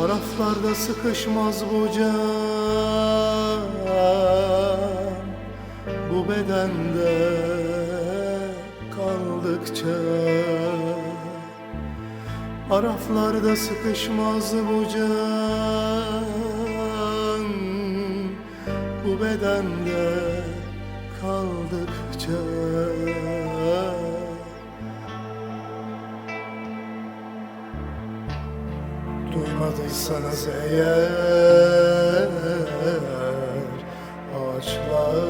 Taraflarda sıkışmaz bu can. Bu bedende kaldıkça Araflarda sıkışmaz bu can. Bu bedende kaldıkça Duymadıysanız eğer Ağaçlar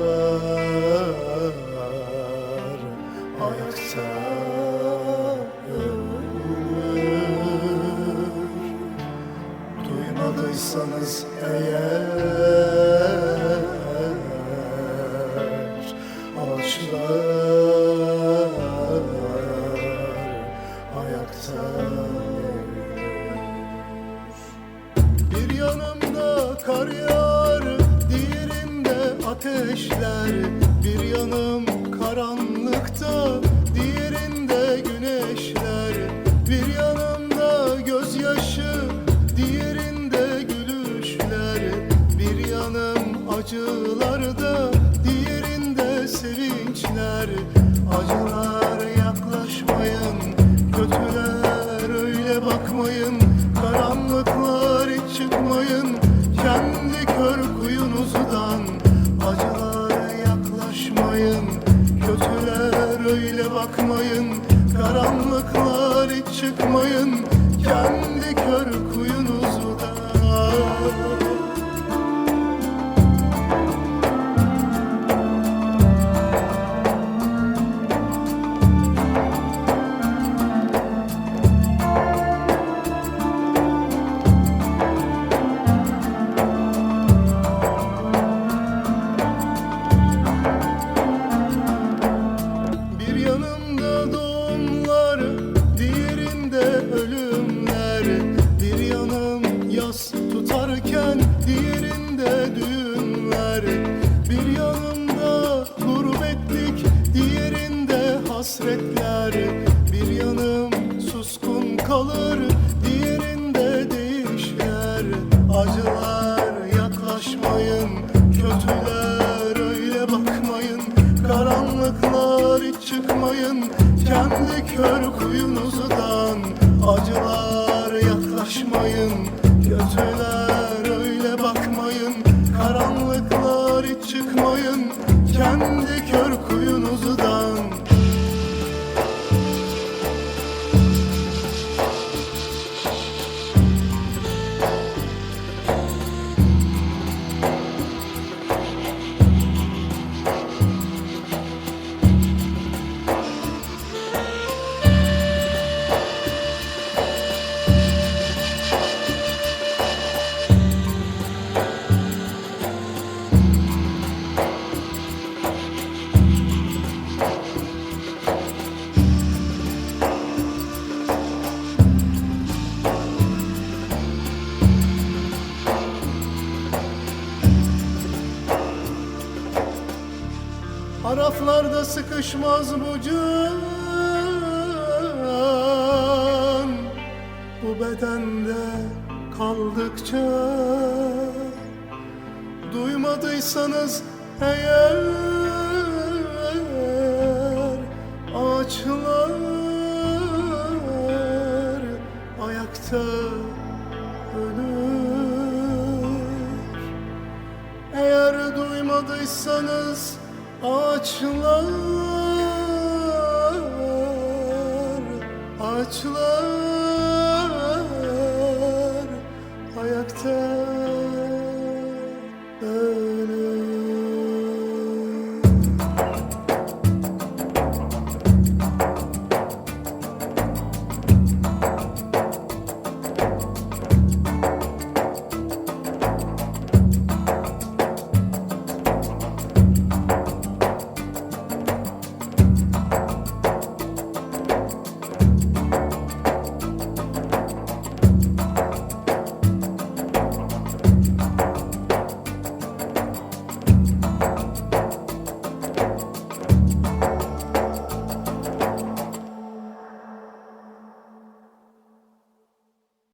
ayakta ölür Duymadıysanız eğer ateşler. Bir yanım karanlıkta, diğerinde güneşler. Bir yanımda gözyaşı, diğerinde gülüşler. Bir yanım acılarda, diğerinde sevinçler. Çıkmayın Kendi kör kuyunuzdan Bir yanımda doğumlar, diğerinde ölümler. Bir yanım yas tutarken, diğerinde düğünler. Bir yanımda gurbetlik, diğerinde hasretler. Bir yanım suskun kalır, diğerinde değişler. Acılar çıkmayın. Kendi kör kuyunuzdan Acılar yaklaşmayın. Kötüler öyle bakmayın. Karanlıklar hiç çıkmayın. Kendi kör kuyunuzdan Araflarda sıkışmaz bu can. Bu bedende kaldıkça Duymadıysanız eğer Ağaçlar ayakta ölür. Eğer duymadıysanız ağaçlar Ağaçlar